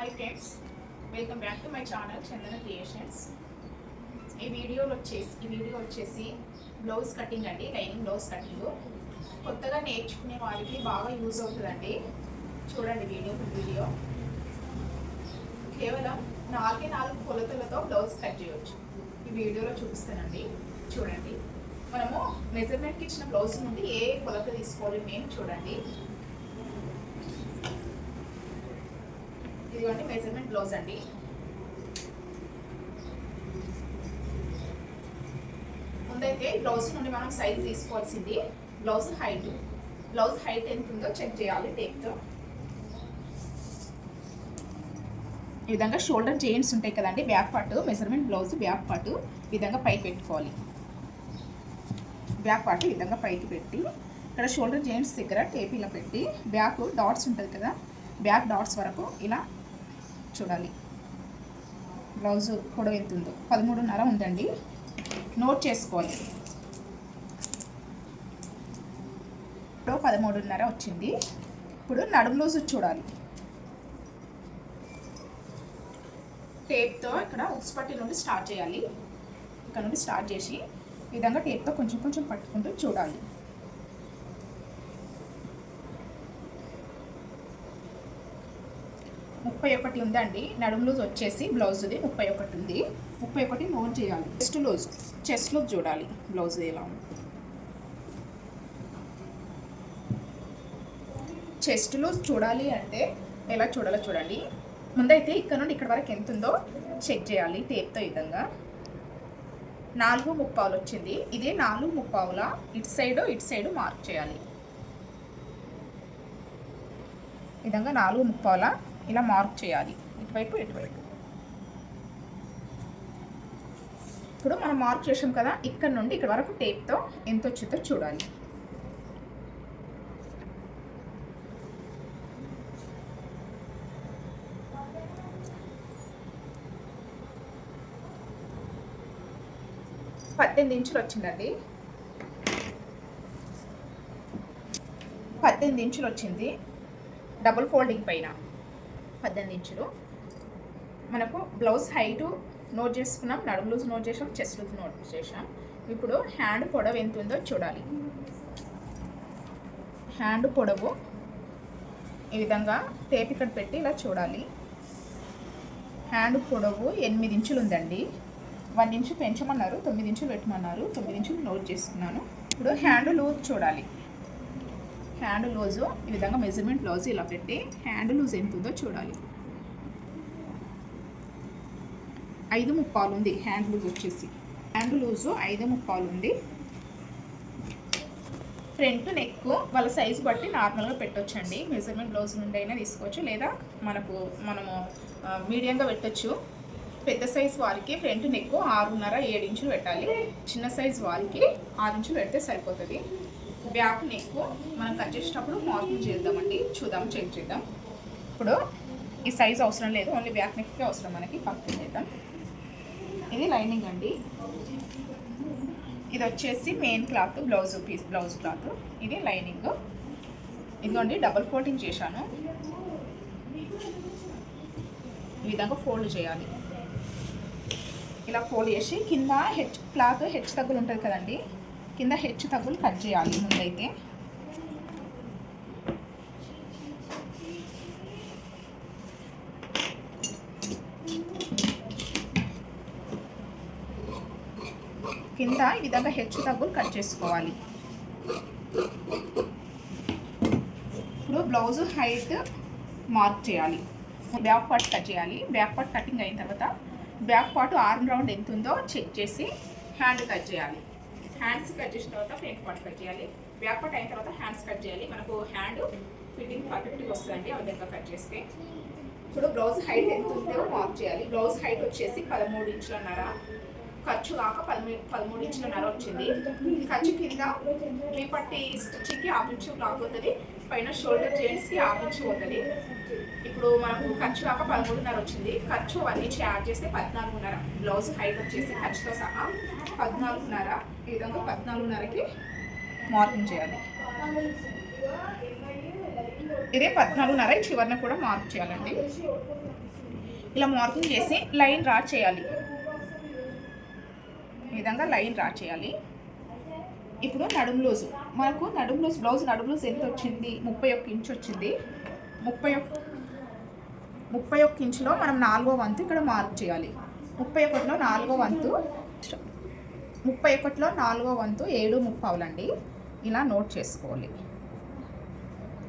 Hi friends welcome back to my channel Chandana creations ఈ వీడియోలో వచ్చేసి ఈ వీడియో వచ్చేసి బ్లౌజ్ కటింగ్ అండి లైనింగ్ బ్లౌజ్ కటింగ్ కొత్తగా నేర్చుకునే వారికి బాగా యూజ్ అవుతుందండి. చూడండి వీడియో వీడియో కేవలం నాలుగే నాలుగు కొలతలతో బ్లౌజ్ కట్ చేయవచ్చు ఈ వీడియోలో చూపిస్తానండి. చూడండి. మనము మెజర్మెంట్కి ఇచ్చిన బ్లౌజ్ నుండి ఏ కొలత తీసుకోవాలి మేము చూడండి. ఇదిగోండి మెజర్మెంట్ బ్లౌజ్ అండి. ముందైతే బ్లౌజ్ నుండి మనం సైజ్ తీసుకోవాల్సింది. బ్లౌజ్ హైట్ బ్లౌజ్ హైట్ ఎంత ఉందో చెక్ చేయాలి టేక్తో ఈ విధంగా షోల్డర్ జెయింట్స్ ఉంటాయి కదండి back part measurement blouse back part ఈ విధంగా పైకి పెట్టుకోవాలి. బ్యాక్ పార్ట్ ఈ విధంగా పైకి పెట్టి ఇక్కడ షోల్డర్ జెయింట్స్ దగ్గర టేప్ ఇలా పెట్టి బ్యాక్ డాట్స్ ఉంటుంది కదా బ్యాక్ డాట్స్ వరకు ఇలా చూడాలి. బ్లౌజ్ పొడవు ఎంత ఉందో. పదమూడున్నర ఉందండి. నోట్ చేసుకోవాలి ఇప్పుడు పదమూడున్నర వచ్చింది. ఇప్పుడు నడుము లూజు చూడాలి. టేప్తో ఇక్కడ ఉక్స్పట్టి నుండి స్టార్ట్ చేయాలి. ఇక్కడ నుండి స్టార్ట్ చేసి ఈ విధంగా టేప్తో కొంచెం కొంచెం పట్టుకుంటూ చూడాలి. ముప్పై ఒకటి ఉందండి. నడుము లూజ్ వచ్చేసి బ్లౌజ్ది ముప్పై ఒకటి ఉంది. ముప్పై ఒకటి నోట్ చేయాలి. చెస్ట్ లూజ్ చెస్ట్ లూజ్ చూడాలి. బ్లౌజ్ ఎలా ఉంది. చెస్ట్ లూజ్ చూడాలి అంటే ఎలా చూడాలో చూడండి. ముందైతే ఇక్కడ నుండి ఇక్కడ వరకు ఎంత ఉందో చెక్ చేయాలి టేప్తో విధంగా. నాలుగు ముప్పావులు వచ్చింది. ఇదే నాలుగు ముప్పావుల ఇటు సైడ్ ఇటు సైడ్ మార్క్ చేయాలి. విధంగా నాలుగు ముప్పావుల ఇలా మార్క్ చేయాలి. ఇటువైపు ఇటువైపు. ఇప్పుడు మనం మార్క్ చేసాం కదా ఇక్కడ నుండి ఇక్కడ వరకు టేప్తో ఎంత వచ్చిందో చూడాలి. పద్దెనిమిది ఇంచులు వచ్చిందండి. పద్దెనిమిది ఇంచులు వచ్చింది. డబుల్ ఫోల్డింగ్ పైన. పద్దెనిమిది ఇంచులు. మనకు బ్లౌజ్ హైటు నోట్ చేసుకున్నాం నడుము లూజ్ నోట్ చేసాం చెస్ట్ లూజ్ నోట్ చేసాం. ఇప్పుడు హ్యాండ్ పొడవు ఎంత ఉందో చూడాలి. హ్యాండ్ పొడవు ఈ విధంగా టేప్ ఇక్కడ పెట్టి ఇలా చూడాలి. హ్యాండ్ పొడవు ఎనిమిది ఇంచులు ఉందండి. వన్ ఇంచు పెంచమన్నారు తొమ్మిది ఇంచులు పెట్టమన్నారు తొమ్మిది ఇంచులు నోట్ చేసుకున్నాను. ఇప్పుడు హ్యాండ్ లూజ్ చూడాలి. హ్యాండ్ లూజు ఈ విధంగా మెజర్మెంట్ లూజ్ ఇలా పెట్టి హ్యాండ్ లూజ్ ఎంత ఉందో చూడాలి. ఐదు ముప్పాలు ఉంది హ్యాండ్ లూజ్ వచ్చేసి. హ్యాండ్ లూజు ఐదు ముప్పాలు ఉంది. ఫ్రంట్ నెక్ వాళ్ళ సైజు బట్టి నార్మల్గా పెట్టొచ్చండి. మెజర్మెంట్ బ్లౌజ్ నుండి అయినా తీసుకోవచ్చు. లేదా మనకు మనము మీడియంగా పెట్టొచ్చు. పెద్ద సైజ్ వారికి ఫ్రంట్ నెక్ ఆరున్నర ఏడు ఇంచులు పెట్టాలి. చిన్న సైజ్ వారికి ఆరు ఇంచులు పెడితే సరిపోతుంది. బ్యాక్ నెక్ మనం కట్ చేసేటప్పుడు మార్కింగ్ చేద్దామండి. చూద్దాం చెక్ చేద్దాం. ఇప్పుడు ఈ సైజ్ అవసరం లేదు ఓన్లీ బ్యాక్ నెక్కే అవసరం మనకి. పక్కన చేద్దాం. ఇది లైనింగ్ అండి. ఇది వచ్చేసి main cloth blouse piece blouse cloth ఇది లైనింగ్ ఇదిగోండి డబల్ ఫోల్డింగ్ చేశాను. ఈ విధంగా ఫోల్డ్ చేయాలి. ఇలా ఫోల్డ్ చేసి కింద హెచ్ క్లాత్ హెచ్ తగ్గులు ఉంటుంది కదండి. కింద హెచ్చు తగ్గులు కట్ చేయాలి ముందైతే. కింద ఈ విధంగా హెచ్చు తగ్గులు కట్ చేసుకోవాలి. ఇప్పుడు బ్లౌజ్ హైట్ మార్క్ చేయాలి. బ్యాక్ పార్ట్ కట్ చేయాలి. బ్యాక్ పార్ట్ కటింగ్ అయిన తర్వాత బ్యాక్ పార్ట్ ఆర్మ్ రౌండ్ ఎంత ఉందో చెక్ చేసి హ్యాండ్ కట్ చేయాలి. హ్యాండ్స్ కట్ చేసిన తర్వాత ఫ్రంట్ పార్ట్ కట్ చేయాలి. బ్యాక్ పార్ట్ అయిన తర్వాత హ్యాండ్స్ కట్ చేయాలి. మనకు హ్యాండ్ ఫిట్టింగ్ పర్ఫెక్ట్గా వస్తుందండి. ఆ విధంగా కట్ చేస్తే. ఇప్పుడు బ్లౌజ్ హైట్ ఎంత ఉందో మార్క్ చేయాలి. బ్లౌజ్ హైట్ వచ్చేసి పదమూడు ఇంచులన్నర ఖర్చు కాక పదమూడు పదమూడు ఇంచులన్నర వచ్చింది. ఖర్చు కింద త్రీ పట్టి స్టిచ్కి ఆపించు ఇంచు అవుతుంది పైన షోల్డర్ జెంట్స్కి ఆపించు ఇంచు అవుతుంది ఇప్పుడు మనకు ఖర్చు కాక పదమూడున్నర వచ్చింది. ఖర్చు అవన్నీ యాడ్ చేస్తే పద్నాలుగున్నర. బ్లౌజ్ హైట్ వచ్చేసి ఖర్చుతో సహా పద్నాలుగున్నర. ఈ విధంగా పద్నాలుగున్నరకి మార్కింగ్ చేయాలి. ఇదే పద్నాలుగున్నర చివరిన కూడా మార్క్ చేయాలండి. ఇలా మార్కింగ్ చేసి లైన్ డ్రా చేయాలి. ఈ విధంగా లైన్ డ్రా చేయాలి. ఇప్పుడు నడుము లూజు. మనకు నడుము లూజ్ బ్లౌజ్ నడుము లూజ్ ఎంత వచ్చింది? ముప్పై ఒక్క ఇంచు వచ్చింది. ముప్పై ఒక్క ముప్పై ఒక్క ఇంచులో మనం నాలుగో వంతు ఇక్కడ మార్క్ చేయాలి. ముప్పై ఒకటిలో నాలుగో వంతు ముప్పై ఒకటిలో నాలుగో వంతు ఏడు ముప్పావులండి. ఇలా నోట్ చేసుకోవాలి.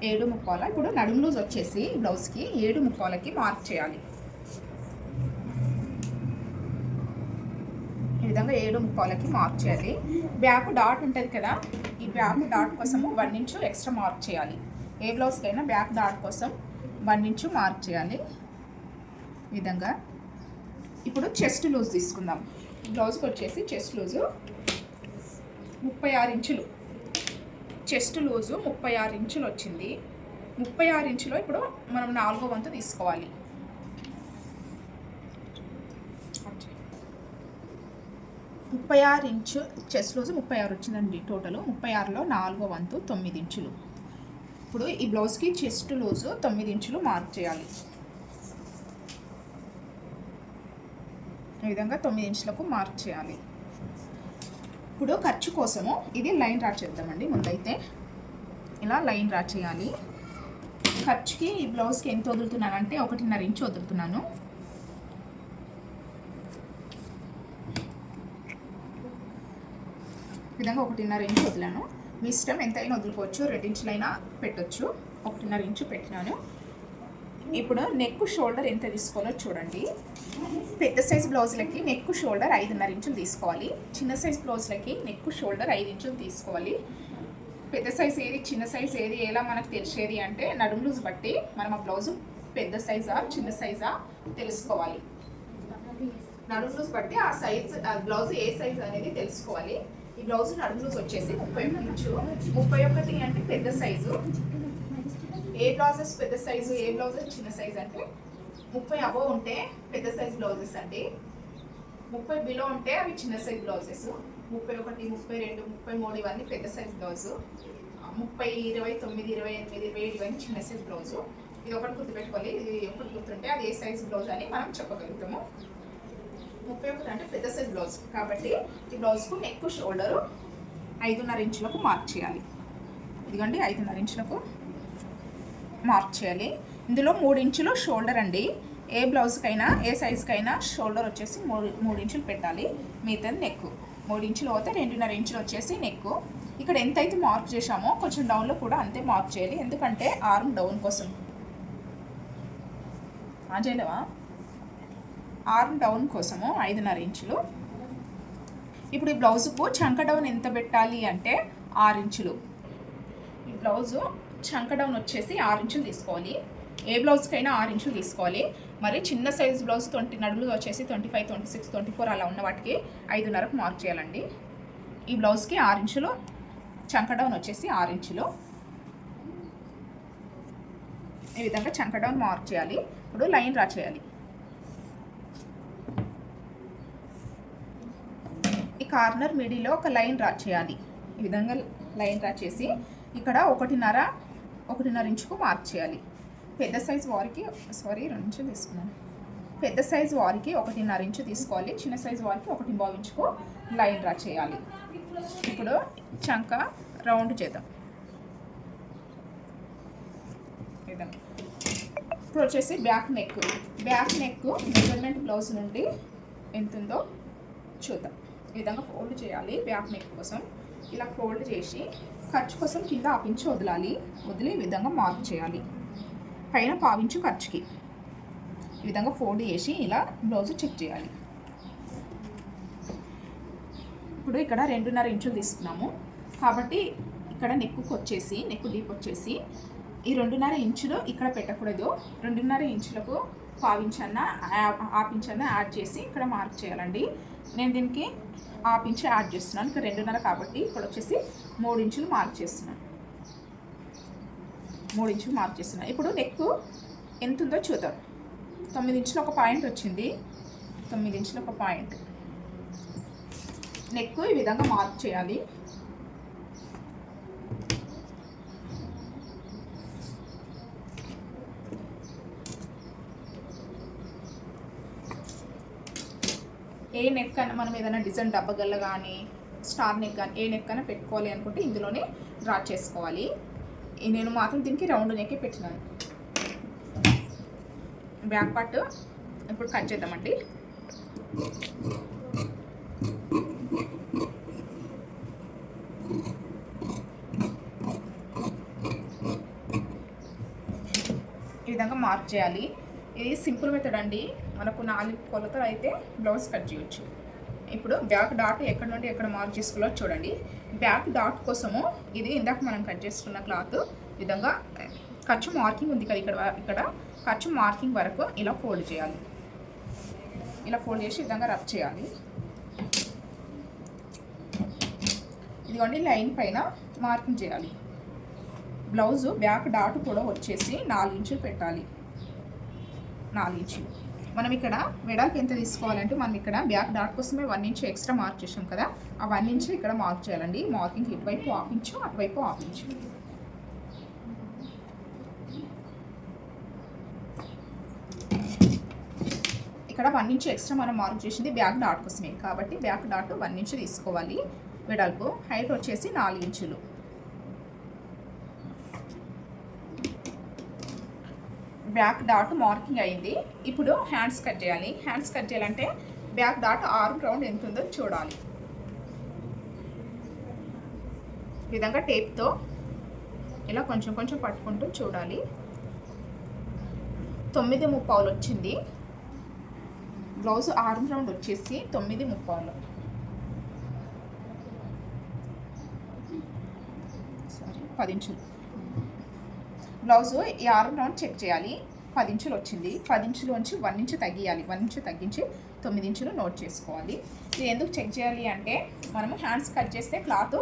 ఏడు ముప్పాల ఇప్పుడు నడుము లూజ్ వచ్చేసి బ్లౌజ్కి ఏడు ముప్పాలకి మార్క్ చేయాలి. ఈ విధంగా ఏడు ముప్పాలకి మార్క్ చేయాలి. బ్యాక్ డాట్ ఉంటుంది కదా ఈ బ్యాక్ డాట్ కోసం వన్ ఇంచు ఎక్స్ట్రా మార్క్ చేయాలి. ఏ బ్లౌజ్కైనా బ్యాక్ డాట్ కోసం వన్ ఇంచు మార్క్ చేయాలి. ఈ విధంగా. ఇప్పుడు చెస్ట్ లూజ్ తీసుకుందాం. బ్లౌజ్కి వచ్చేసి చెస్ట్ లూజు ముప్పై ఆరు ఇంచులు. చెస్ట్ లూజు ముప్పై ఆరు ఇంచులు వచ్చింది. ముప్పై ఆరు ఇంచులో ఇప్పుడు మనం నాలుగో వంతు తీసుకోవాలి. ముప్పై ఆరు ఇంచు చెస్ట్ లూజు ముప్పై ఆరు వచ్చిందండి టోటల్. ముప్పై ఆరులో నాలుగో వంతు తొమ్మిది ఇంచులు. ఇప్పుడు ఈ బ్లౌజ్కి చెస్ట్ లోజు తొమ్మిది ఇంచులు మార్క్ చేయాలి. ఈ విధంగా తొమ్మిది ఇంచులకు మార్క్ చేయాలి. ఇప్పుడు ఖర్చు కోసము ఇది లైన్ డ్రా చేద్దామండి ముందైతే. ఇలా లైన్ డ్రా చేయాలి. ఖర్చుకి ఈ బ్లౌజ్కి ఎంత వదులుతున్నానంటే ఒకటిన్నర ఇంచు వదులుతున్నాను. ఈ విధంగా ఒకటిన్నర ఇంచు వదిలాను. మీ ఇష్టం ఎంతైనా వదులుకోవచ్చు రెండించులైనా పెట్టొచ్చు. ఒకటిన్నర ఇంచు పెట్టినాను. ఇప్పుడు నెక్ షోల్డర్ ఎంత తీసుకోవాలో చూడండి. పెద్ద సైజ్ బ్లౌజులకి నెక్ షోల్డర్ ఐదున్నర ఇంచులు తీసుకోవాలి. చిన్న సైజ్ బ్లౌజులకి నెక్ షోల్డర్ ఐదు ఇంచులు తీసుకోవాలి. పెద్ద సైజ్ ఏది చిన్న సైజ్ ఏది ఎలా మనకు తెలిసేది అంటే నడుము లూజ్ బట్టి మనం ఆ బ్లౌజు పెద్ద సైజా చిన్న సైజా తెలుసుకోవాలి. నడుము లూజ్ బట్టి ఆ సైజ్ ఆ బ్లౌజ్ ఏ సైజ్ అనేది తెలుసుకోవాలి. ఈ బ్లౌజ్ నడుము లూజ్ వచ్చేసి ముప్పై ఒకటి ఇంచు. ముప్పై ఒకటి అంటే పెద్ద సైజు. ఏ బ్లౌజెస్ పెద్ద సైజు ఏ బ్లౌజెస్ చిన్న సైజ్ అంటే ముప్పై అబో ఉంటే పెద్ద సైజ్ బ్లౌజెస్ అండి. ముప్పై బిలో ఉంటే అవి చిన్న సైజ్ బ్లౌజెస్. ముప్పై ఒకటి ముప్పై రెండు ముప్పై మూడు ఇవన్నీ పెద్ద సైజ్ బ్లౌజు. ముప్పై ఇరవై తొమ్మిది ఇరవై ఎనిమిది ఇరవై ఏడు ఇవన్నీ చిన్న సైజ్ బ్లౌజు. ఇది ఒకటి గుర్తుపెట్టుకోవాలి. ఇది ఒకటి గుర్తుంటే అది ఏ సైజ్ బ్లౌజ్ అని మనం చెప్పగలుగుతాము. ముప్పై ఒకటి అంటే పెద్ద సైజ్ బ్లౌజ్ కాబట్టి ఈ బ్లౌజ్కు నెక్ షోల్డరు ఐదున్నర ఇంచులకు మార్క్ చేయాలి. ఇదిగోండి ఐదున్నర ఇంచులకు మార్క్ చేయాలి. ఇందులో మూడు ఇంచులు షోల్డర్ అండి. ఏ బ్లౌజ్కైనా ఏ సైజ్కైనా షోల్డర్ వచ్చేసి మూడు మూడు ఇంచులు పెట్టాలి. మిగతాది నెక్ మూడు ఇంచులు పోతే రెండున్నర ఇంచులు వచ్చేసి నెక్ ఇక్కడ ఎంత అయితే మార్క్ చేశామో కొంచెం డౌన్లో కూడా అంతే మార్క్ చేయాలి. ఎందుకంటే ఆర్మ్ డౌన్ కోసం. చేయలేవా? ఆర్మ్ డౌన్ కోసము ఐదున్నర ఇంచులు. ఇప్పుడు ఈ బ్లౌజుకు చంక డౌన్ ఎంత పెట్టాలి అంటే ఆరు ఇంచులు. ఈ బ్లౌజు చంక డౌన్ వచ్చేసి ఆరు ఇంచులు తీసుకోవాలి. ఏ బ్లౌజ్కైనా ఆరు ఇంచులు తీసుకోవాలి. మరి చిన్న సైజ్ బ్లౌజ్ ట్వంటీ నడుములు వచ్చేసి twenty five twenty six twenty four అలా ఉన్న వాటికి ఐదున్నరకు మార్క్ చేయాలండి. ఈ బ్లౌజ్కి ఆరు ఇంచులు చంక డౌన్ వచ్చేసి ఆరు ఇంచులు. ఈ విధంగా చంక డౌన్ మార్క్ చేయాలి. ఇప్పుడు లైన్ డ్రా చేయాలి. కార్నర్ మిడిలో ఒక లైన్ డ్రా చేయాలి. ఈ విధంగా లైన్ డ్రా చేసి ఇక్కడ ఒకటిన్నర ఒకటిన్నర ఇంచుకు మార్క్ చేయాలి. పెద్ద సైజ్ వారికి సారీ రెండు ఇంచులు తీసుకున్నాను. పెద్ద సైజ్ వారికి ఒకటిన్నర ఇంచు తీసుకోవాలి. చిన్న సైజ్ వారికి ఒకటి బావు ఇంచుకు లైన్ డ్రా చేయాలి. ఇప్పుడు చంక రౌండ్ చేద్దాం. ఇప్పుడు వచ్చేసి back neck. Back neck measurement blouse నుండి ఎంత ఉందో చూద్దాం. ఈ విధంగా ఫోల్డ్ చేయాలి. బ్యాక్ నెక్ కోసం ఇలా ఫోల్డ్ చేసి ఖర్చు కోసం కింద ఆపించి వదలాలి. వదిలి ఈ విధంగా మార్క్ చేయాలి. పైన పావించు ఖర్చుకి ఈ విధంగా ఫోల్డ్ చేసి ఇలా బ్లౌజ్ చెక్ చేయాలి. ఇప్పుడు ఇక్కడ రెండున్నర ఇంచులు తీసుకున్నాము. కాబట్టి ఇక్కడ నెక్కు వచ్చేసి నెక్కు డీప్ వచ్చేసి ఈ రెండున్నర ఇంచులు ఇక్కడ పెట్టకూడదు. రెండున్నర ఇంచులకు పావించన్న ఆపించన్న యాడ్ చేసి ఇక్కడ మార్క్ చేయాలండి. నేను దీనికి ఆపించి యాడ్ చేస్తున్నాను. ఇంకా రెండున్నర కాబట్టి ఇక్కడ వచ్చేసి మూడు ఇంచులు మార్క్ చేస్తున్నాను. మూడు ఇంచులు మార్క్ చేస్తున్నాను. ఇప్పుడు నెక్ ఎంత ఉందో చూద్దాం. తొమ్మిది ఇంచులు ఒక పాయింట్ వచ్చింది. తొమ్మిది ఇంచులు ఒక పాయింట్. నెక్ ఈ విధంగా మార్క్ చేయాలి. ఏ నెక్ అయినా మనం ఏదైనా డిజైన్ డబ్బగల్ల కానీ స్టార్ నెక్ కానీ ఏ నెక్ అయినా పెట్టుకోవాలి అనుకుంటే ఇందులోనే డ్రా చేసుకోవాలి. నేను మాత్రం దీనికి రౌండ్ నెక్కే పెట్టినాను. బ్యాక్ పార్ట్ ఇప్పుడు కట్ చేద్దామండి. ఈ విధంగా మార్క్ చేయాలి. ఇది సింపుల్ మెథడ్ అండి. మనకు నాలుగు కొలతలు అయితే బ్లౌజ్ కట్ చేయొచ్చు. ఇప్పుడు బ్యాక్ డాట్ ఎక్కడ నుండి ఎక్కడ మార్క్ చేసుకోవాలో చూడండి. బ్యాక్ డాట్ కోసము ఇది ఇందాక మనం కట్ చేసుకున్న క్లాత్ విధంగా ఖర్చు మార్కింగ్ ఉంది కదా ఇక్కడ ఇక్కడ. ఖర్చు మార్కింగ్ వరకు ఇలా ఫోల్డ్ చేయాలి. ఇలా ఫోల్డ్ చేసి విధంగా రబ్ చేయాలి. ఇదిగోండి లైన్ పైన మార్కింగ్ చేయాలి. బ్లౌజు బ్యాక్ డాట్ కూడా వచ్చేసి నాలుగు ఇంచులు పెట్టాలి. నాలుగు ఇంచులు మనం ఇక్కడ వెడల్పు ఎంత తీసుకోవాలంటే మనం ఇక్కడ బ్యాక్ డాట్ కోసమే వన్ ఇంచ్ ఎక్స్ట్రా మార్క్ చేసాం కదా. ఆ వన్ ఇంచ్ ఇక్కడ మార్క్ చేయాలండి. మార్కింగ్ ఇటువైపు హాఫ్ ఇంచు అటువైపు హాఫ్ ఇంచు. ఇక్కడ వన్ ఇంచు ఎక్స్ట్రా మనం మార్క్ చేసింది బ్యాక్ డాట్ కోసమే. కాబట్టి బ్యాక్ డాట్ వన్ ఇంచ్ తీసుకోవాలి వెడల్పు హైట్ వచ్చేసి నాలుగు ఇంచులు. బ్యాక్ డాట్ మార్కింగ్ అయింది. ఇప్పుడు హ్యాండ్స్ కట్ చేయాలి. హ్యాండ్స్ కట్ చేయాలంటే బ్యాక్ డాట్ ఆర్మ్ రౌండ్ ఎంత ఉందో చూడాలి. విధంగా టేప్తో ఇలా కొంచెం కొంచెం పట్టుకుంటూ చూడాలి. తొమ్మిది ముప్పావులు వచ్చింది. బ్లౌజ్ ఆర్మ్ రౌండ్ వచ్చేసి తొమ్మిది ముప్పావులు. సారీ పదించులు బ్లౌజు ఈ ఆర్మ్ రౌండ్ చెక్ చేయాలి. పది ఇంచులు వచ్చింది. పది ఇంచులోంచి నుంచి వన్ ఇంచు తగ్గియాలి. వన్ ఇంచు తగ్గించి తొమ్మిది ఇంచులు నోట్ చేసుకోవాలి. ఇది ఎందుకు చెక్ చేయాలి అంటే మనము హ్యాండ్స్ కట్ చేస్తే క్లాత్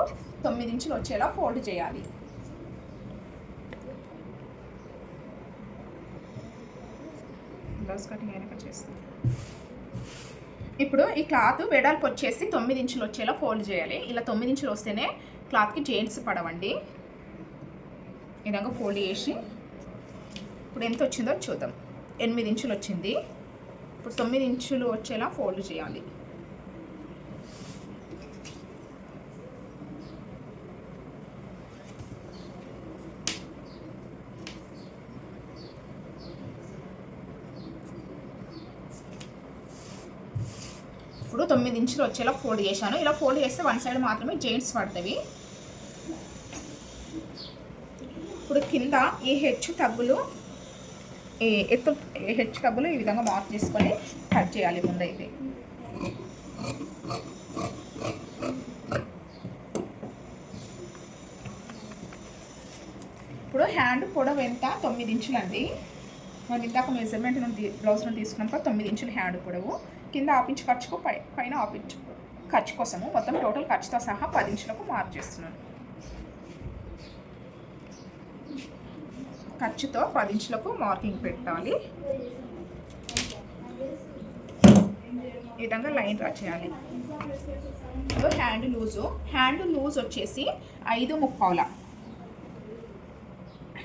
తొమ్మిది ఇంచులు వచ్చేలా ఫోల్డ్ చేయాలి. బ్లౌజ్ కటింగ్ అయినా కట్ చేస్తాం. ఇప్పుడు ఈ క్లాత్ వెడల్పు వచ్చేసి తొమ్మిది ఇంచులు వచ్చేలా ఫోల్డ్ చేయాలి. ఇలా తొమ్మిది ఇంచులు వస్తేనే క్లాత్కి జెయింట్స్ పడవండి. విధంగా ఫోల్డ్ చేసి ఇప్పుడు ఎంత వచ్చిందో చూద్దాం. ఎనిమిది ఇంచులు వచ్చింది. ఇప్పుడు తొమ్మిది ఇంచులు వచ్చేలా ఫోల్డ్ చేయాలి. ఇప్పుడు తొమ్మిది ఇంచులు వచ్చేలా ఫోల్డ్ చేశాను. ఇలా ఫోల్డ్ చేస్తే వన్ సైడ్ మాత్రమే జెయింట్స్ పడతాయి ఇప్పుడు కింద ఈ హెచ్చు తగ్గులు ఈ ఎత్తు హెచ్చు టబ్బులు ఈ విధంగా మార్క్ చేసుకొని కట్ చేయాలి ముందైతే. ఇప్పుడు హ్యాండ్ పొడవు ఎంత? తొమ్మిది ఇంచులండి మనం ఇందాక మెజర్మెంట్ నుండి బ్లౌజ్ నుండి తీసుకున్నాక తొమ్మిది ఇంచులు హ్యాండ్ పొడవు. కింద ఆపించు ఖర్చుకు పై పైన ఆపించు ఖర్చు కోసము మొత్తం టోటల్ ఖర్చుతో సహా పది ఇంచులకు మార్క్ చేస్తున్నాను. ఖర్చుతో పదించులకు మార్కింగ్ పెట్టాలి. ఈ విధంగా లైన్ డ్రా చేయాలి. Hand loose. హ్యాండ్ లూజ్ వచ్చేసి ఐదు ముప్పావుల.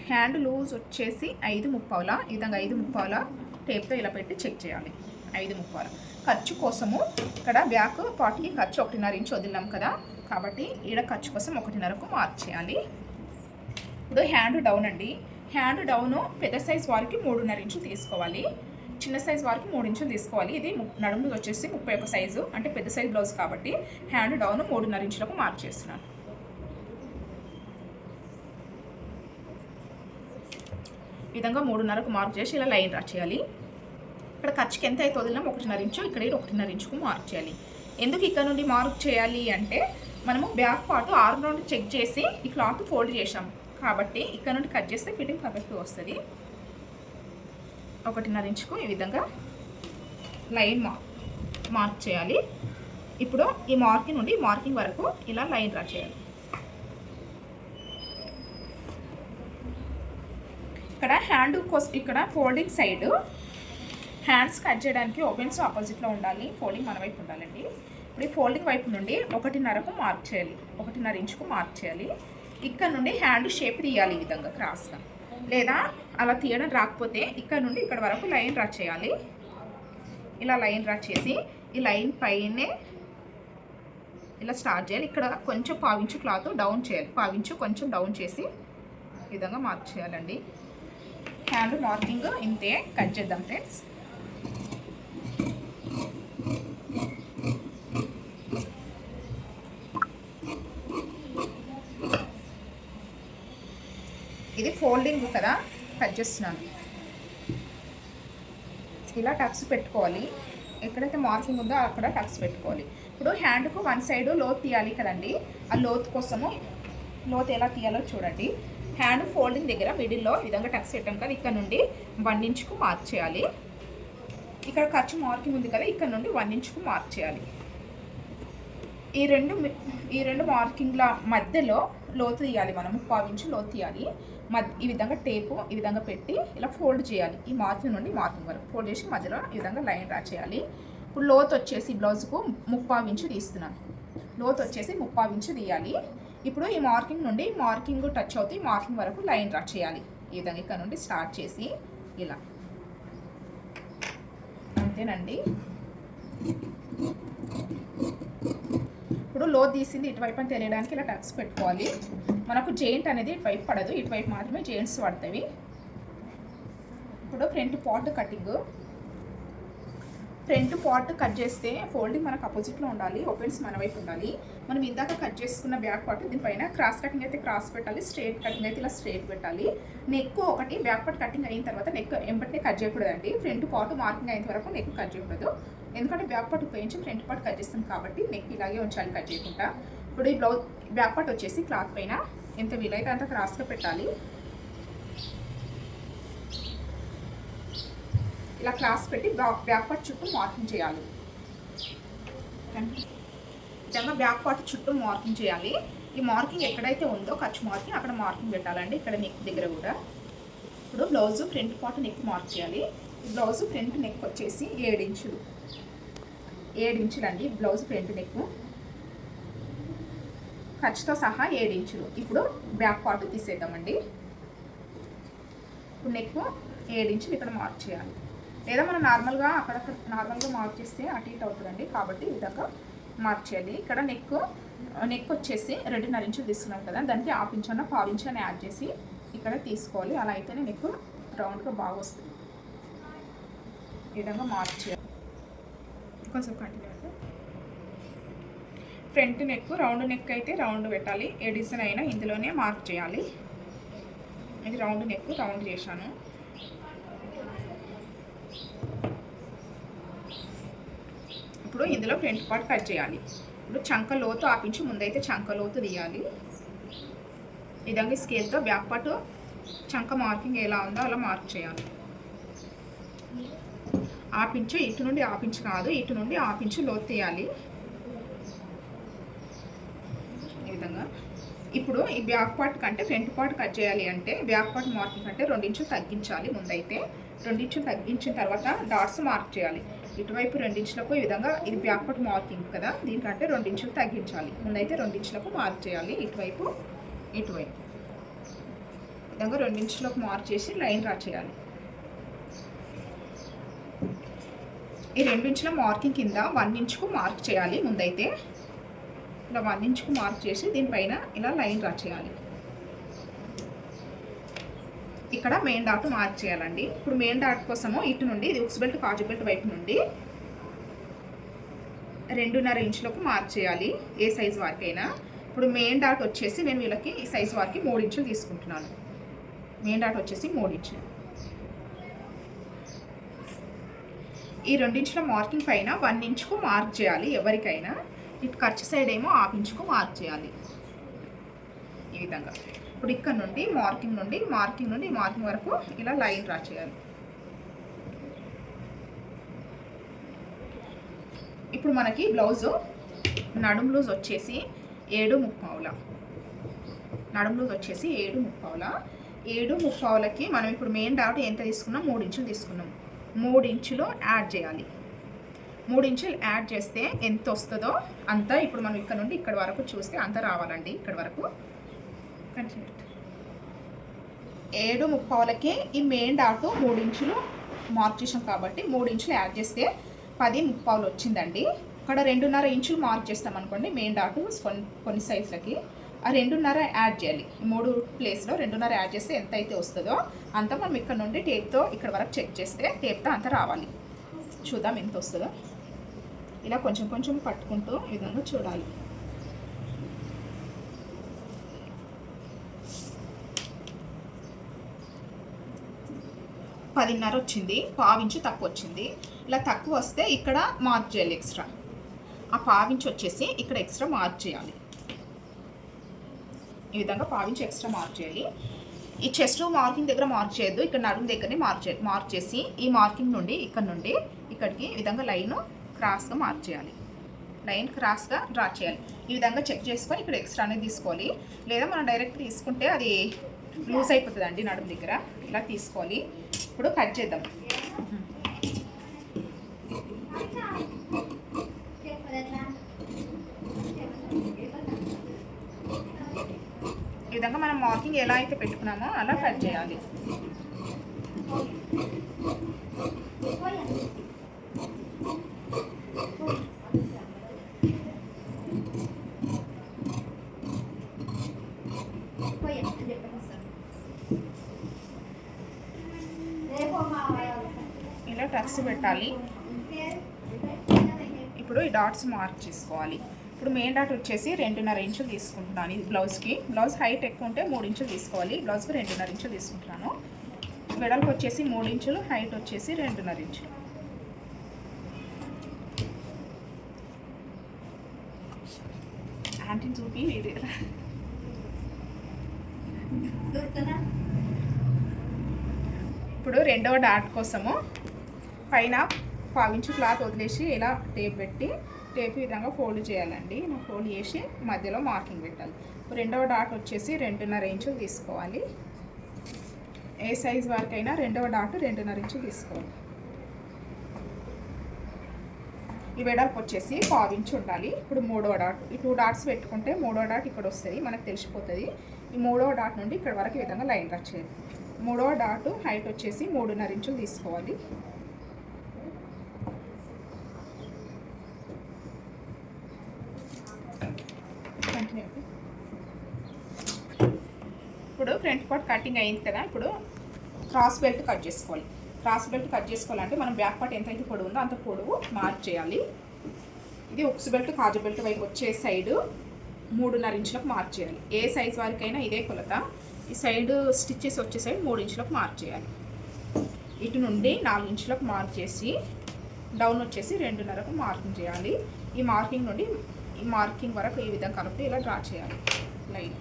హ్యాండ్ లూజ్ వచ్చేసి ఐదు ముప్పావుల. ఈ విధంగా ఐదు ముప్పావుల టేప్తో ఇలా పెట్టి చెక్ చేయాలి. ఐదు ముప్పావుల. ఖర్చు కోసము ఇక్కడ బ్యాక్ పార్ట్కి ఖర్చు ఒకటిన్నర ఇంచు వదిలినాం కదా. కాబట్టి ఈడ ఖర్చు కోసం ఒకటిన్నరకు మార్క్ చేయాలి. ఇప్పుడు హ్యాండ్ డౌన్ అండి. హ్యాండ్ డౌన్ పెద్ద సైజ్ వారికి మూడున్నర ఇంచులు తీసుకోవాలి. చిన్న సైజ్ వారికి మూడు ఇంచులు తీసుకోవాలి. ఇది నడుము వచ్చేసి ముప్పై ఒక సైజు అంటే పెద్ద సైజ్ బ్లౌజ్ కాబట్టి హ్యాండ్ డౌన్ మూడున్నర ఇంచులకు మార్క్ చేస్తున్నాను. ఈ విధంగా మూడున్నరకు మార్క్ చేసి ఇలా లైన్ డ్రా చేయాలి. ఇక్కడ ఖర్చుకి ఎంత అయితే వదిలినాం ఒకటిన్నర ఇంచు ఇక్కడ ఒకటిన్నర ఇంచుకు మార్క్ చేయాలి. ఎందుకు ఇక్కడ నుండి మార్క్ చేయాలి అంటే మనము బ్యాక్ పార్ట్ ఆరు నుండి చెక్ చేసి ఈ క్లాత్ ఫోల్డ్ చేసాము కాబట్టి ఇక్కడ నుండి కట్ చేస్తే ఫిట్టింగ్ పర్ఫెక్ట్గా వస్తుంది. ఒకటిన్నర ఇంచుకు ఈ విధంగా లైన్ మార్క్ మార్క్ చేయాలి. ఇప్పుడు ఈ మార్కింగ్ నుండి మార్కింగ్ వరకు ఇలా లైన్ డ్రా చేయాలి. ఇక్కడ హ్యాండ్ కోసం ఇక్కడ ఫోల్డింగ్ సైడ్ హ్యాండ్స్ కట్ చేయడానికి ఓపెన్స్ ఆపోజిట్లో ఉండాలి. ఫోల్డింగ్ మన వైపు ఉండాలండి. ఇప్పుడు ఈ ఫోల్డింగ్ వైపు నుండి ఒకటిన్నరకు మార్క్ చేయాలి. ఒకటిన్నర ఇంచుకు మార్క్ చేయాలి. ఇక్కడ నుండి హ్యాండ్ షేప్ తీయాలి ఈ విధంగా క్రాస్గా. లేదా అలా తీయడం రాకపోతే ఇక్కడ నుండి ఇక్కడ వరకు లైన్ డ్రా చేయాలి. ఇలా లైన్ డ్రా చేసి ఈ లైన్ పైనే ఇలా స్టార్ట్ చేయాలి. ఇక్కడ కొంచెం పావించు క్లాత్ డౌన్ చేయాలి. పావించు కొంచెం డౌన్ చేసి విధంగా మార్క్ చేయాలండి హ్యాండ్ మార్కింగ్ ఇంతే కట్ చేద్దాం ఫ్రెండ్స్. ఫోల్డింగ్ కదా కట్ చేస్తున్నాను. ఇలా టక్స్ పెట్టుకోవాలి. ఎక్కడైతే మార్కింగ్ ఉందో అక్కడ టక్స్ పెట్టుకోవాలి. ఇప్పుడు హ్యాండ్కు వన్ సైడ్ లోత్ తీయాలి కదండి. ఆ లోత్ కోసము లోత్ ఎలా తీయాలో చూడండి. హ్యాండ్ ఫోల్డింగ్ దగ్గర మిడిల్లో ఈ విధంగా టక్స్ పెట్టాం కదా ఇక్కడ నుండి వన్ ఇంచ్కు మార్క్ చేయాలి. ఇక్కడ ఖర్చు మార్కింగ్ ఉంది కదా ఇక్కడ నుండి వన్ ఇంచ్కు మార్క్ చేయాలి. ఈ రెండు మి- ఈ రెండు మార్కింగ్ల మధ్యలో లోతు తీయాలి మనం పావించి లోతు తీయాలి. ఈ విధంగా టేపు ఈ విధంగా పెట్టి ఇలా ఫోల్డ్ చేయాలి. ఈ మార్కింగ్ నుండి మార్కింగ్ వరకు ఫోల్డ్ చేసి మధ్యలో ఈ విధంగా లైన్ డ్రా చేయాలి. ఇప్పుడు లోత్ వచ్చేసి బ్లౌజ్కు ముప్పావించు తీస్తున్నాను. లోత్ వచ్చేసి ముప్పావించు తీయాలి. ఇప్పుడు ఈ మార్కింగ్ నుండి మార్కింగ్ టచ్ అవుతూ ఈ మార్కింగ్ వరకు లైన్ డ్రా చేయాలి. ఈ విధంగా ఇక్కడ నుండి స్టార్ట్ చేసి ఇలా. అంతేనండి. ఇప్పుడు లో తీసింది ఇటువైపు అని తెలియడానికి ఇలా టక్స్ పెట్టుకోవాలి. మనకు జెయింట్ అనేది ఇటువైపు పడదు ఇటువైపు మాత్రమే జెయింట్స్ పడతాయి. ఇప్పుడు front part cutting. Front part cut చేస్తే ఫోల్డింగ్ మనకు అపోజిట్లో ఉండాలి ఓపెన్స్ మన వైపు ఉండాలి. మనం ఇందాక కట్ చేసుకున్న బ్యాక్ పార్ట్ దీనిపైన క్రాస్ కటింగ్ అయితే క్రాస్ పెట్టాలి స్ట్రేట్ కటింగ్ అయితే ఇలా స్ట్రేట్ పెట్టాలి. నెక్ ఒకటి బ్యాక్ పార్ట్ కటింగ్ అయిన తర్వాత నెక్ ఎంబటే కట్ చేయకూడదండి. ఫ్రంట్ పార్ట్ మార్కింగ్ అయిన వరకు నెక్ కట్ చేయకూడదు. ఎందుకంటే బ్యాక్ పార్ట్ ఉపయోగించి ఫ్రంట్ పార్ట్ కట్ చేస్తాం కాబట్టి నెక్ ఇలాగే ఉంచాలి కట్ చేయకుండా. ఇప్పుడు ఈ బ్లౌజ్ బ్యాక్ పార్ట్ వచ్చేసి క్లాత్ పైన. ఎంత వీలైతే అంత క్రాస్గా పెట్టాలి. ఇలా క్లాస్ పెట్టి బ్యాక్ పార్ట్ చుట్టూ మార్కింగ్ చేయాలి. విధంగా బ్యాక్ పార్ట్ చుట్టూ మార్కింగ్ చేయాలి. ఈ మార్కింగ్ ఎక్కడైతే ఉందో ఖర్చు మార్కింగ్ అక్కడ మార్కింగ్ పెట్టాలండి. ఇక్కడ నెక్ దగ్గర కూడా. ఇప్పుడు blouse front part neck mark చేయాలి. ఈ బ్లౌజ్ ఫ్రంట్ నెక్ వచ్చేసి ఏడు ఇంచులు. ఏడు ఇంచులండి బ్లౌజ్ ఫ్రంట్ నెక్ ఖర్చుతో సహా ఏడు ఇంచులు ఇప్పుడు బ్యాక్ పార్ట్ తీసేద్దామండి. ఇప్పుడు నెక్ ఏడు ఇంచులు ఇక్కడ మార్క్ చేయాలి. లేదా మనం నార్మల్గా అక్కడక్కడ నార్మల్గా మార్క్ చేస్తే అటు ఇటు అవుతుందండి. కాబట్టి ఈ విధంగా మార్క్ చేయాలి. ఇక్కడ నెక్ నెక్ వచ్చేసి రెండున్నర ఇంచులు తీసుకున్నాం కదా దానికి హాఫ్ ఇంచ్ అన్న పావు ఇంచ్ అని యాడ్ చేసి ఇక్కడ తీసుకోవాలి. అలా అయితేనే నెక్ రౌండ్గా బాగా వస్తుంది. ఈ విధంగా మార్క్ చేయాలి. కొంచెం కంటిన్యూ అంటే ఫ్రంట్ నెక్ రౌండ్ నెక్ అయితే రౌండ్ పెట్టాలి. ఏ డిజైన్ అయినా ఇందులోనే మార్క్ చేయాలి. ఇది రౌండ్ నెక్ రౌండ్ చేశాను. ఇప్పుడు ఇందులో ఫ్రంట్ పార్ట్ కట్ చేయాలి. ఇప్పుడు చంక లోతు ఆపించి ముందైతే చంక లోతు తీయాలి. ఈ విధంగా స్కేల్తో బ్యాక్ పార్ట్ చంక మార్కింగ్ ఎలా ఉందో అలా మార్క్ చేయాలి. ఆపించు ఇటు నుండి ఆపించు కాదు ఇటు నుండి ఆపించు లోతు తీయాలి ఈ విధంగా ఇప్పుడు ఈ బ్యాక్ పార్ట్ కంటే ఫ్రంట్ పార్ట్ కట్ చేయాలి అంటే బ్యాక్ పార్ట్ మార్కింగ్ కంటే రెండించులు తగ్గించాలి ముందైతే. రెండించులు తగ్గించిన తర్వాత డాట్స్ మార్క్ చేయాలి. ఇటువైపు రెండించులకు ఈ విధంగా ఇది బ్యాక్ పార్ట్ మార్కింగ్ కదా దీనికంటే రెండించులు తగ్గించాలి. ముందైతే రెండించులకు మార్క్ చేయాలి. ఇటువైపు ఇటువైపు. విధంగా రెండించులకు మార్క్ చేసి లైన్ డ్రా చేయాలి. ఈ రెండించుల మార్కింగ్ కింద వన్ ఇంచుకు మార్క్ చేయాలి ముందైతే. ఇలా వన్ ఇంచుకు మార్క్ చేసి దీనిపైన ఇలా లైన్ డ్రా చేయాలి. ఇక్కడ మెయిన్ డాట్ మార్క్ చేయాలండి. ఇప్పుడు మెయిన్ డాట్ కోసము ఇటు నుండి ఇది ఉక్స్ బెల్ట్ కాజు బెల్ట్ వైపు నుండి రెండున్నర ఇంచులకు మార్క్ చేయాలి ఏ సైజ్ అయినా ఇప్పుడు మెయిన్ డాట్ వచ్చేసి నేను వీళ్ళకి ఈ సైజ్ వారికి మూడు ఇంచులు తీసుకుంటున్నాను. మెయిన్ డాట్ వచ్చేసి మూడు ఇంచులు. ఈ రెండించుల మార్కింగ్ పైన వన్ ఇంచుకు మార్క్ చేయాలి ఎవరికైనా. ఇటు ఖర్చు సైడ్ ఏమో ఆపించుకు ఇంచుకు మార్క్ చేయాలి. ఈ విధంగా. ఇప్పుడు ఇక్కడ నుండి మార్కింగ్ నుండి మార్కింగ్ నుండి మార్కింగ్ వరకు ఇలా లైన్ డ్రా చేయాలి. ఇప్పుడు మనకి బ్లౌజు నడుము లూజ్ వచ్చేసి ఏడు ముప్పావుల. నడుము లూజ్ వచ్చేసి ఏడు ముప్పావుల. ఏడు ముప్పావులకి మనం ఇప్పుడు మెయిన్ డాట్ ఎంత తీసుకున్నాం? మూడు ఇంచులు తీసుకున్నాం. మూడు ఇంచులు యాడ్ చేయాలి. మూడు ఇంచులు యాడ్ చేస్తే ఎంత వస్తుందో అంతా ఇప్పుడు మనం ఇక్కడ నుండి ఇక్కడ వరకు చూస్తే అంత రావాలండి ఇక్కడ వరకు. కంటిన్యూ ఏడు ముప్పావులకి ఈ మెయిన్ డాటు మూడు ఇంచులు మార్క్ చేసాం కాబట్టి మూడు ఇంచులు యాడ్ చేస్తే పది ముప్పావులు వచ్చిందండి. ఇక్కడ రెండున్నర ఇంచులు మార్క్ చేస్తాం అనుకోండి మెయిన్ డాటు కొన్ని కొన్ని సైజులకి. ఆ రెండున్నర యాడ్ చేయాలి. ఈ మూడు ప్లేస్లో రెండున్నర యాడ్ చేస్తే ఎంత అయితే వస్తుందో అంత మనం ఇక్కడ నుండి టేప్తో ఇక్కడ వరకు చెక్ చేస్తే టేప్తో అంత రావాలి. చూద్దాం ఎంత వస్తుందో ఇలా కొంచెం కొంచెం పట్టుకుంటూ ఈ విధంగా చూడాలి. పదిన్నర వచ్చింది పావించు తక్కువ వచ్చింది. ఇలా తక్కువ వస్తే ఇక్కడ మార్క్ చేయాలి ఎక్స్ట్రా ఆ పావించి వచ్చేసి ఇక్కడ ఎక్స్ట్రా మార్క్ చేయాలి. ఈ విధంగా పావించి ఎక్స్ట్రా మార్క్ చేయాలి. ఈ చెస్ట్ మార్కింగ్ దగ్గర మార్క్ చేయొద్దు ఇక్కడ నడుము దగ్గరనే మార్క్ చే మార్క్ చేసి ఈ మార్కింగ్ నుండి ఇక్కడ నుండి ఇక్కడికి ఈ విధంగా లైన్ క్రాస్గా మార్క్ చేయాలి లైన్ క్రాస్గా డ్రా చేయాలి. ఈ విధంగా చెక్ చేసుకొని ఇక్కడ ఎక్స్ట్రా అనేది తీసుకోవాలి. లేదా మనం డైరెక్ట్ తీసుకుంటే అది లూజ్ అయిపోతుంది అండి నడుము దగ్గర. ఇలా తీసుకోవాలి. ఇప్పుడు కట్ చేద్దాం. ఈ విధంగా మనం మార్కింగ్ ఎలా అయితే పెట్టుకున్నామో అలా కట్ చేయాలి. ఇలా టక్స్ పెట్టాలి. ఇప్పుడు ఈ డాట్స్ మార్క్ చేసుకోవాలి. ఇప్పుడు మెయిన్ డాట్ వచ్చేసి రెండున్నర ఇంచులు తీసుకుంటున్నాను. ఇది బ్లౌజ్కి. బ్లౌజ్ హైట్ ఎక్కువ ఉంటే మూడు ఇంచులు తీసుకోవాలి. బ్లౌజ్కి రెండున్నర ఇంచులు తీసుకుంటున్నాను. వెడల్పు వచ్చేసి మూడు ఇంచులు హైట్ వచ్చేసి రెండున్నర ఇంచులు ఆంటీని చూపి ఇప్పుడు రెండవ డాట్ కోసము పైన పావించు క్లాత్ వదిలేసి ఇలా టేప్ పెట్టి టేప్ విధంగా ఫోల్డ్ చేయాలండి. ఫోల్డ్ చేసి మధ్యలో మార్కింగ్ పెట్టాలి. రెండవ డాట్ వచ్చేసి రెండున్నర ఇంచులు తీసుకోవాలి. ఏ సైజ్ వరకైనా రెండవ డాట్ రెండున్నర ఇంచులు తీసుకోవాలి. ఈ వెడల్పు వచ్చేసి పావించి ఉండాలి. ఇప్పుడు మూడవ డాట్ ఈ టూ డాట్స్ పెట్టుకుంటే మూడవ డాట్ ఇక్కడ వస్తుంది మనకు తెలిసిపోతుంది. ఈ మూడవ డాట్ నుండి ఇక్కడ వరకు ఈ విధంగా లైన్ కట్ చేయాలి. మూడవ డాట్ హైట్ వచ్చేసి మూడున్నర ఇంచులు తీసుకోవాలి కంటిన్యూ ఇప్పుడు ఫ్రంట్ పార్ట్ కటింగ్ అయింది కదా ఇప్పుడు క్రాస్ బెల్ట్ కట్ చేసుకోవాలి. క్రాస్ బెల్ట్ కట్ చేసుకోవాలంటే మనం బ్యాక్ పార్ట్ ఎంత అయితే పొడవు ఉందో అంత పొడవు మార్క్ చేయాలి. ఇది ఉక్స్ బెల్ట్ కాజు బెల్ట్ వైపు వచ్చే సైడ్ మూడున్నర ఇంచులకు మార్క్ చేయాలి. ఏ సైజ్ వారికైనా ఇదే కొలత. ఈ సైడ్ స్టిచ్చెస్ వచ్చే సైడ్ మూడు ఇంచులకు మార్క్ చేయాలి. ఇటు నుండి నాలుగు ఇంచులకు మార్క్ చేసి డౌన్ వచ్చేసి రెండున్నరకు మార్కింగ్ చేయాలి. ఈ మార్కింగ్ నుండి ఈ మార్కింగ్ వరకు ఈ విధంగా కలిపి ఇలా డ్రా చేయాలి. లైన్.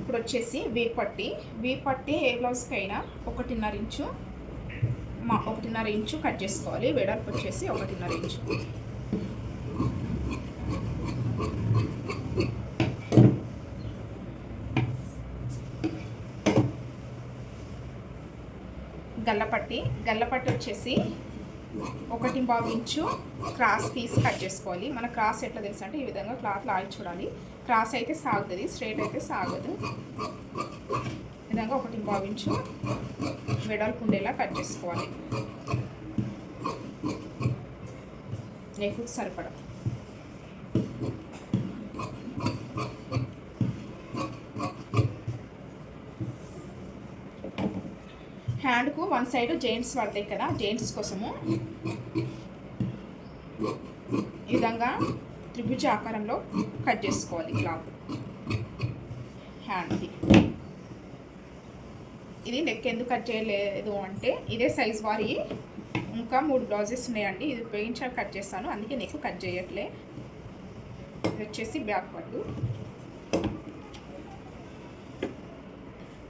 ఇప్పుడు వచ్చేసి వీపట్టి. వీపట్టి ఏ బ్లౌజ్కి అయినా ఒకటిన్నర ఇంచు మా ఒకటిన్నర ఇంచు కట్ చేసుకోవాలి. వెడల్పు వచ్చేసి ఒకటిన్నర ఇంచు. గల్లపట్టు వచ్చేసి ఒకటి బాగించు ఇంచు క్రాస్ పీస్ కట్ చేసుకోవాలి. మన క్రాస్ ఎట్లా తెలుసు అంటే ఈ విధంగా క్లాత్ లాగి చూడాలి. క్రాస్ అయితే సాగుతుంది స్ట్రైట్ అయితే సాగదు. విధంగా ఒకటి బాగు ఇంచు వెడల్పు ఉండేలా కట్ చేసుకోవాలి. నెక్కు సరిపడా హ్యాండ్కు వన్ సైడ్ జెంట్స్ పడతాయి కదా జెంట్స్ కోసము. ఈ విధంగా త్రిభుజ ఆకారంలో కట్ చేసుకోవాలి క్లాత్. హ్యాండ్ది ఇది నెక్ ఎందుకు కట్ చేయలేదు అంటే ఇదే సైజ్ వారి ఇంకా మూడు బ్లౌజెస్ ఉన్నాయండి. ఇది ఉపయోగించాక కట్ చేస్తాను. అందుకే నెక్ కట్ చేయట్లే. ఇది వచ్చేసి బ్యాక్ పార్టు.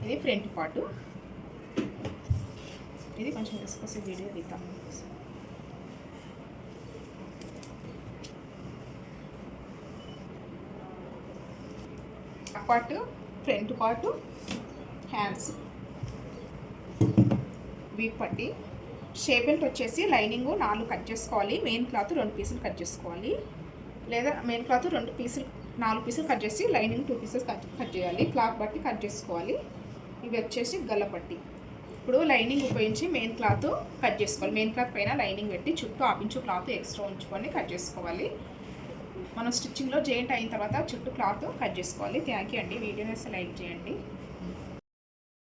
ఇది ఫ్రంట్ పార్టు. ఇది కొంచెం తీసుకొస్తే వీడియో ఇద్దాం. పార్ట్ ఫ్రంట్ పార్ట్ హ్యాండ్స్ వీక్ పట్టి. షేప్ బెల్ట్ వచ్చేసి లైనింగ్ నాలుగు కట్ చేసుకోవాలి. మెయిన్ క్లాత్ రెండు పీసులు కట్ చేసుకోవాలి. లేదా మెయిన్ క్లాత్ రెండు పీసులు నాలుగు పీసులు కట్ చేసి lining two pieces cut cut చేయాలి. క్లాత్ బట్టి కట్ చేసుకోవాలి. ఇవి వచ్చేసి గల్లపట్టి ఇప్పుడు లైనింగ్ ఉపయోగించి మెయిన్ క్లాత్ కట్ చేసుకోవాలి. మెయిన్ క్లాత్ పైన లైనింగ్ పెట్టి చుట్టూ ఆపించు క్లాత్ ఎక్స్ట్రా ఉంచుకొని కట్ చేసుకోవాలి. మనం స్టిచ్చింగ్లో జాయింట్ అయిన తర్వాత చుట్టూ క్లాత్ కట్ చేసుకోవాలి. థ్యాంక్ యూ అండి. వీడియోని లైక్ చేయండి.